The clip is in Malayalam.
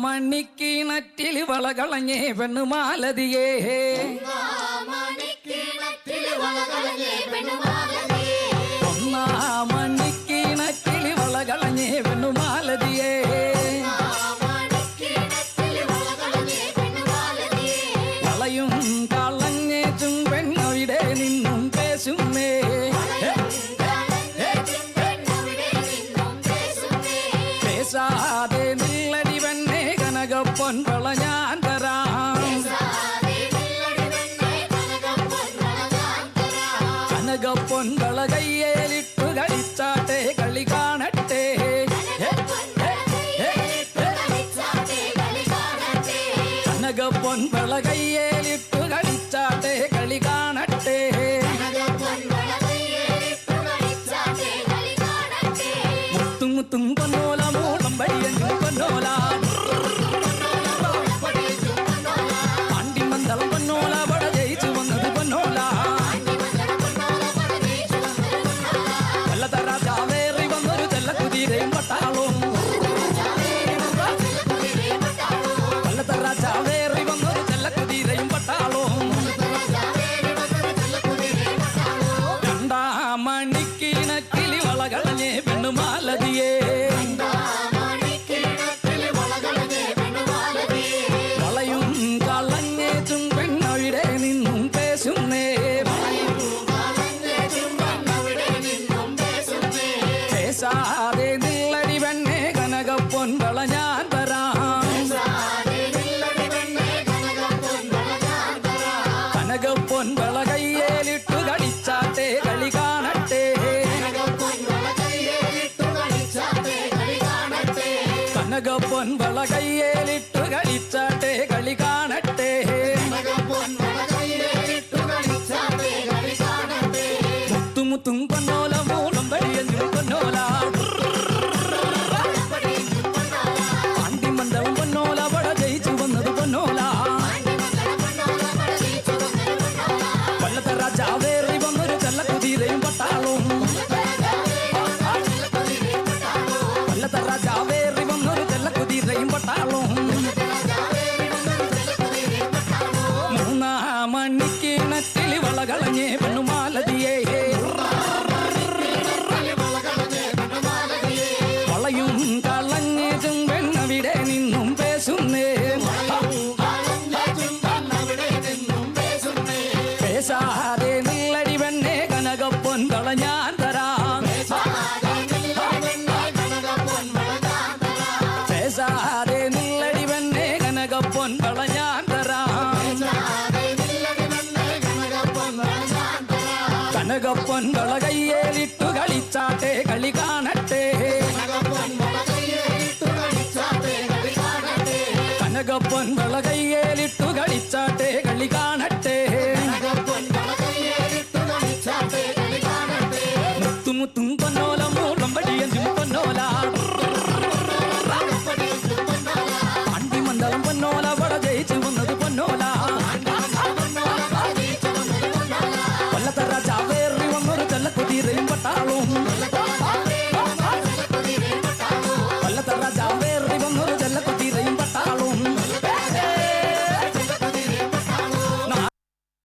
ഒന്നാമണിക്കിണറ്റിൽ വളകളഞ്ഞേ പെണ്ണുമാലതിയേ. ഒന്നാമണിക്കിണറ്റിൽ വളകളഞ്ഞേ பேசாதே நில்லடிவன்னே கனகப்பொன் பழஞாந்தராம் கனகப்பொன் பழகையேலிட்டு கழிச்சாட்டே களி காணட்டே கனகப்பொன் பழகையேலிட்டு പൊന്നോല മൂളം വഴിയഞ്ചും പൊന്നോല പാണ്ടിമന്ദളം പൊന്നോല പട ജയിച്ചു വന്നത് പൊന്നോല. കൊല്ലത്തരാജാവേറി വന്നൊരു ചെല്ലക്കുതിരയും പട്ടാളും കൊല്ലത്തരാജാവേറി വന്നൊരു ചെല്ലക്കുതിരയും പട്ടാളും രണ്ടാം മണിക്കിണക്കിളി വളകളഞ്ഞേ പെണ്ണുമാലതിയേ. സാതെ നിള്ളടി വെണ്ണേ കനകപ്പൊൻപള ഞാൻ തരാം. കനകപ്പൊൻപള കയ്യേലിട്ടു കടിച്ചാട്ടെ കളി കാണട്ടെ. കനകപ്പൊൻപള കയ്യേലിട്ടു കളിച്ചാട്ടെ കളി കാണ കളഞ്ഞേ പെണ്ണുമാലതിയേ വളയും കളഞ്ഞേതും പെണ്ണവിടെ നിന്നും പേശുന്നേ. പേശാതെ നില്ലടി പെണ്ണെ കനകപ്പൊൻ കളഞ്ഞാൻ ಮನಗಪ್ಪನ್ ಒಳಗೈಯೇರಿಟ್ಟು ಗಳಿಚಾತೆ ಗಳಿ ಕಾಣಟ್ಟೆ ಕನಗಪ್ಪನ್ ಒಳಗೈಯೇರಿಟ್ಟು ಗಳಿಚಾತೆ ಗಳಿ ಕಾಣಟ್ಟೆ